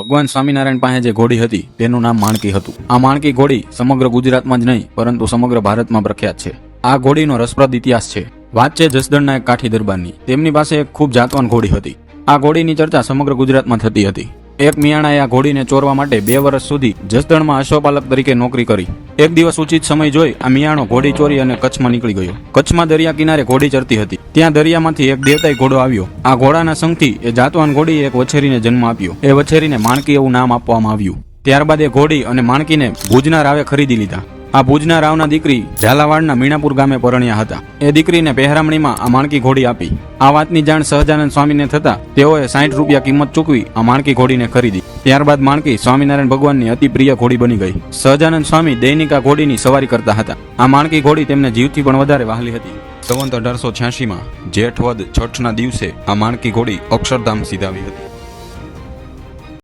ભગવાન સ્વામિનારાયણ પાસે જે ઘોડી હતી, તેનું નામ માણકી હતું. આ માણકી ઘોડી સમગ્ર ગુજરાતમાં જ નહીં, પરંતુ સમગ્ર ભારતમાં પ્રખ્યાત છે. આ ઘોડીનો રસપ્રદ ઇતિહાસ છે. વાત છે જસદણના એક કાઠી દરબારની. તેમની પાસે એક ખૂબ જાતવાન ઘોડી હતી. આ ઘોડીની ચર્ચા સમગ્ર ગુજરાતમાં થતી હતી. એક મિયાણાએ આ ઘોડીને ચોરવા માટે બે વર્ષ સુધી જસદણમાં અશ્વપાલક તરીકે નોકરી કરી. એક દિવસ ઉચિત સમય જોઈ આ મિયાણો ઘોડી ચોરી અને કચ્છમાં નીકળી ગયો. કચ્છમાં દરિયા કિનારે ઘોડી ચરતી હતી. ત્યાં દરિયામાંથી એક દેવતાઈ ઘોડો આવ્યો. આ ઘોડાના સંઘથી એ જાતવાન ઘોડીએ એક વછેરીને જન્મ આપ્યો. એ વછેરીને માણકી એવું નામ આપવામાં આવ્યું. ત્યારબાદ એ ઘોડી અને માણકીને ભુજના રાવે ખરીદી લીધા. આ ભુજના રાવના દીકરી ઝાલાવાડના મીણાપુર ગામે પરણ્યા હતા. એ દીકરીને પહેરામણીમાં આ માણકી ઘોડી આપી. આ વાતની જાણ સહજાનંદ સ્વામીને થતા તેઓએ સાઠ રૂપિયા કિંમત ચૂકવી આ માણકી ઘોડીને ખરીદી. ત્યારબાદ માણકી સ્વામિનારાયણ ભગવાનની અતિ પ્રિય ઘોડી બની ગઈ. સહજાનંદ સ્વામી દૈનિક આ ઘોડીની સવારી કરતા હતા. આ માણકી ઘોડી તેમને જીવથી પણ વધારે વહાલી હતી. સંવંત અઢારસો છ્યાસીમાં જેઠ વદ છઠના દિવસે આ માણકી ઘોડી અક્ષરધામ સીધાવી હતી.